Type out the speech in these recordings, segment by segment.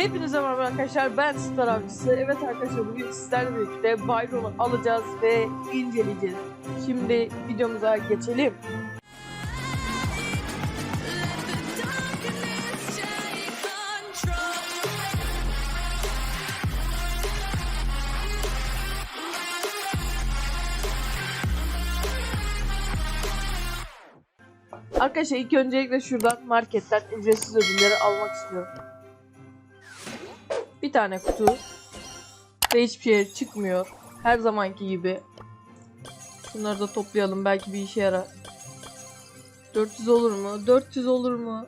Hepinize merhaba arkadaşlar ben Star Avcısı. Evet arkadaşlar bugün sizlerle birlikte Byron'u alacağız ve inceleyeceğiz. Şimdi videomuza geçelim. Arkadaşlar ilk öncelikle şuradan marketten ücretsiz ödülleri almak istiyorum. Bir tane kutu. Ve hiçbir şey çıkmıyor. Her zamanki gibi. Bunları da toplayalım. Belki bir işe yarar. 400 olur mu? 400 olur mu?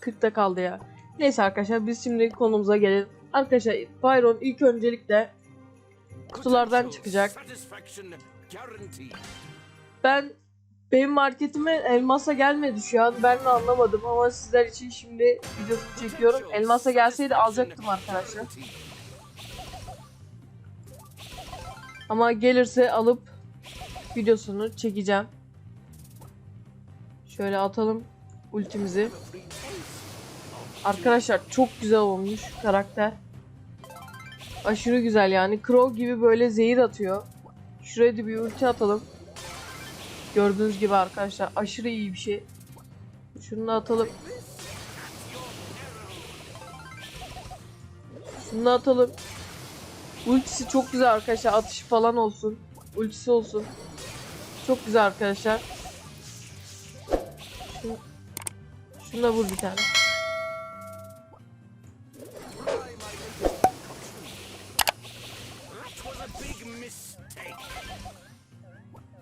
40'ta kaldı ya. Neyse arkadaşlar biz şimdi konumuza gelelim. Arkadaşlar Byron ilk öncelikle kutulardan çıkacak. Ben benim marketime elmasa gelmedi şu an. Ben de anlamadım ama sizler için şimdi videosunu çekiyorum. Elmasa gelseydi alacaktım arkadaşlar. Ama gelirse alıp videosunu çekeceğim. Şöyle atalım ultimizi. Arkadaşlar çok güzel olmuş karakter. Aşırı güzel yani. Crow gibi böyle zehir atıyor. Şuraya bir ulti atalım. Gördüğünüz gibi arkadaşlar aşırı iyi bir şey. Şunu da atalım. Şunu da atalım. Ultisi çok güzel arkadaşlar. Atışı falan olsun. Ultisi olsun. Çok güzel arkadaşlar. Şunu, şunu da vur bir tane.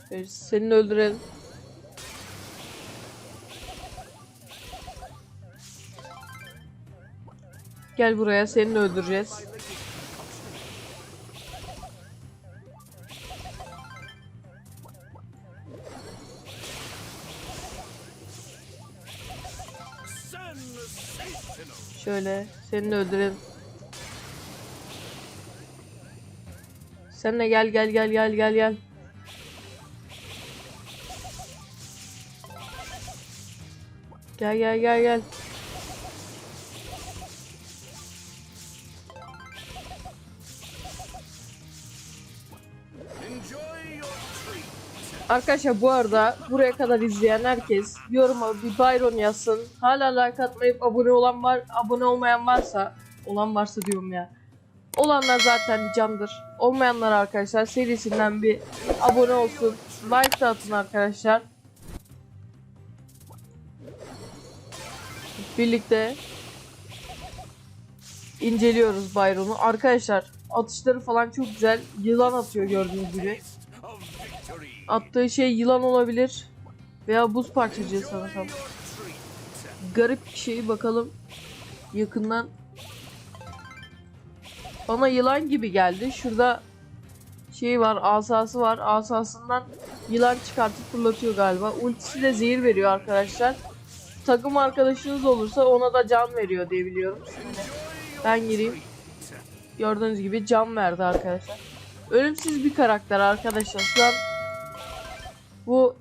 Şöyle Seni öldürelim. Gel buraya seni öldüreceğiz. Şöyle seni öldürelim. Sen de gel gel gel gel gel gel. Gel gel gel gel. Arkadaşlar bu arada buraya kadar izleyen herkes yoruma bir Byron yazsın. Hala like atmayıp abone olan var, abone olmayan varsa, olan varsa diyorum ya. Olanlar zaten candır. Olmayanlar arkadaşlar serisinden bir abone olsun. Like atın arkadaşlar. Birlikte inceliyoruz Byron'u. Arkadaşlar atışları falan çok güzel. Yılan atıyor gördüğünüz gibi. Attığı şey yılan olabilir. Veya buz parçacığı sanırsam. Garip bir şey bakalım. Yakından. Bana yılan gibi geldi. Şurada şey var asası var. Asasından yılan çıkartıp fırlatıyor galiba. Ultisi de zehir veriyor arkadaşlar. Takım arkadaşınız olursa ona da can veriyor diye biliyorum. Şimdi ben gireyim. Gördüğünüz gibi can verdi arkadaşlar. Ölümsüz bir karakter arkadaşlar. Şu an bu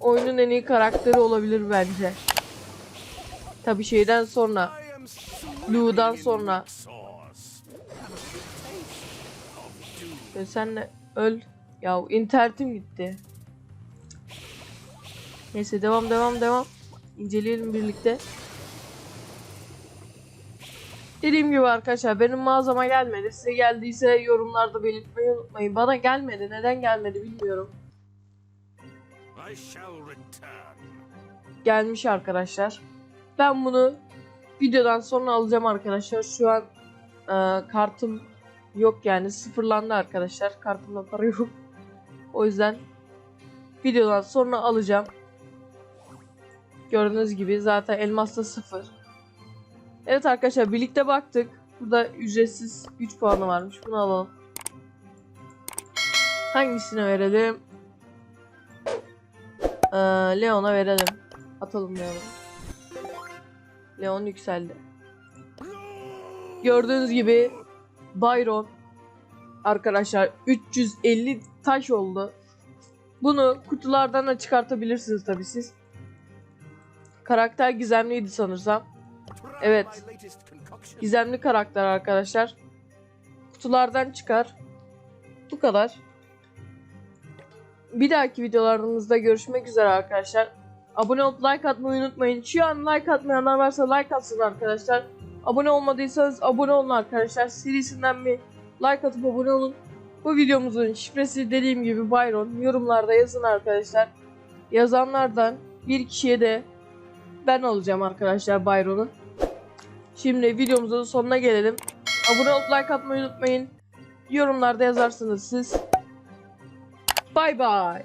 oyunun en iyi karakteri olabilir bence. Tabi şeyden sonra Lu'dan sonra Ve senle öl. Ya internetim gitti. Neyse devam devam devam. İnceleyelim birlikte. Dediğim gibi arkadaşlar benim mağazama gelmedi. Size geldiyse yorumlarda belirtmeyi unutmayın. Bana gelmedi. Neden gelmedi bilmiyorum. Gelmiş arkadaşlar. Ben bunu videodan sonra alacağım arkadaşlar. Şu an e, kartım yok yani sıfırlandı arkadaşlar. Kartımda para yok. O yüzden videodan sonra alacağım. Gördüğünüz gibi zaten elmasta sıfır. Evet arkadaşlar birlikte baktık. Burada ücretsiz 3 puanı varmış. Bunu alalım. Hangisine verelim? Ee, Leon'a verelim. Atalım Leon'a. Leon yükseldi. Gördüğünüz gibi Byron arkadaşlar 350 taş oldu. Bunu kutulardan da çıkartabilirsiniz tabi siz. Karakter gizemliydi sanırsam. Evet. Gizemli karakter arkadaşlar. Kutulardan çıkar. Bu kadar. Bir dahaki videolarımızda görüşmek üzere arkadaşlar. Abone olup like atmayı unutmayın. Şu an like atmayanlar varsa like atsın arkadaşlar. Abone olmadıysanız abone olun arkadaşlar. Serisinden bir like atıp abone olun. Bu videomuzun şifresi dediğim gibi Byron. Yorumlarda yazın arkadaşlar. Yazanlardan bir kişiye de ben olacağım arkadaşlar Byron'un. Şimdi videomuzun sonuna gelelim. Abone olup like atmayı unutmayın. Yorumlarda yazarsınız siz. Bay bay.